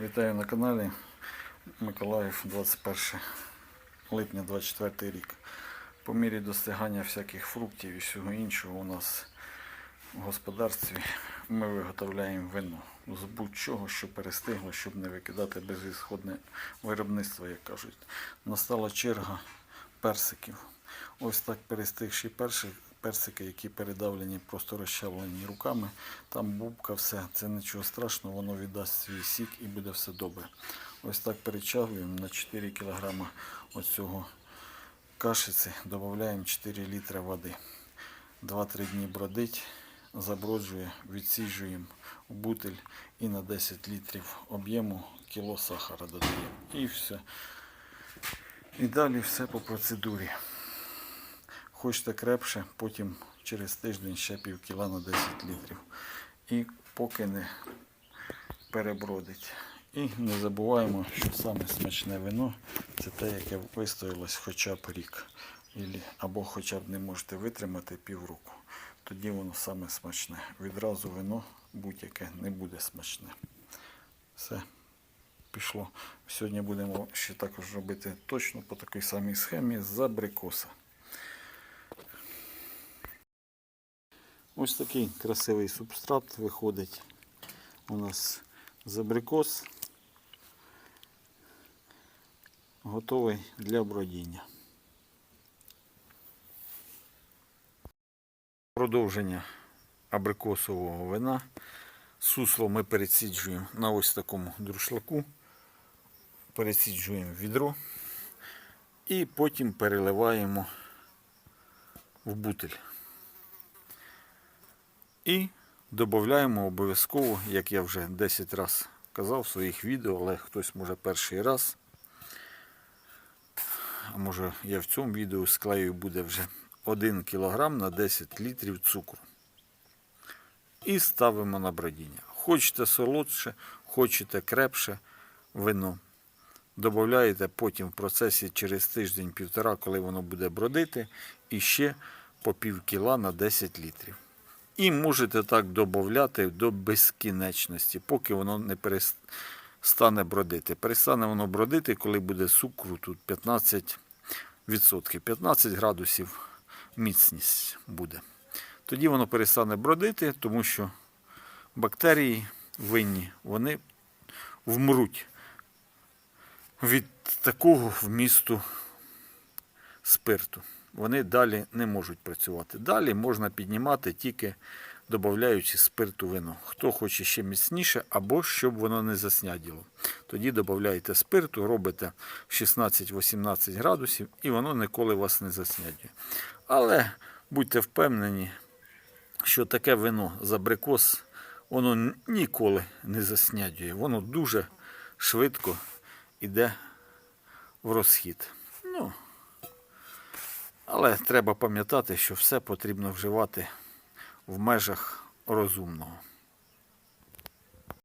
Вітаю на каналі Миколаїв 21 липня 24 рік. По мірі достигання всяких фруктів і всього іншого у нас в господарстві ми виготовляємо вино з будь-чого, що перестигло, щоб не викидати безвідходне виробництво, як кажуть. Настала черга персиків. Ось так перестигші перші персики, які передавлені, просто розчавлені руками. Там бубка, все, це нічого страшного, воно віддасть свій сік і буде все добре. Ось так перечавлюємо на 4 кг оцього кашиці, додаємо 4 літри води. 2-3 дні бродить, заброджує, відсіжуємо в бутиль і на 10 літрів об'єму кіло сахара додаємо. І все. І далі все по процедурі. Хочете крепше, потім через тиждень ще пів кіла на 10 літрів. І поки не перебродить. І не забуваємо, що саме смачне вино це те, яке вистоялось хоча б рік. Або хоча б не можете витримати півроку. Тоді воно саме смачне. Відразу вино будь-яке не буде смачне. Все пішло. Сьогодні будемо ще також робити точно по такій самій схемі з абрикоса. Ось такий красивий субстрат виходить у нас з абрикос. Готовий для бродіння. Продовження абрикосового вина. Сусло ми пересіджуємо на ось такому друшлаку. Пересіджуємо відро і потім переливаємо в бутиль. І додаємо обов'язково, як я вже 10 разів казав в своїх відео, але хтось може перший раз. А може я в цьому відео склею буде вже 1 кг на 10 літрів цукру. І ставимо на бродіння. Хочете солодше, хочете крепше вино. Додаєте потім в процесі через тиждень-півтора, коли воно буде бродити, і ще по пів кіла на 10 літрів. І можете так додати до безкінечності, поки воно не перестане бродити. Перестане воно бродити, коли буде цукру тут 15%. 15 градусів міцність буде. Тоді воно перестане бродити, тому що бактерії винні, вони вмруть від такого вмісту спирту. Вони далі не можуть працювати. Далі можна піднімати тільки додаючи спирту вино. Хто хоче ще міцніше, або щоб воно не засняділо. Тоді додаєте спирту, робите 16-18 градусів, і воно ніколи вас не заснядює. Але будьте впевнені, що таке вино з абрикос, воно ніколи не заснядює. Воно дуже швидко йде в розхід. Ну, але треба пам'ятати, що все потрібно вживати в межах розумного.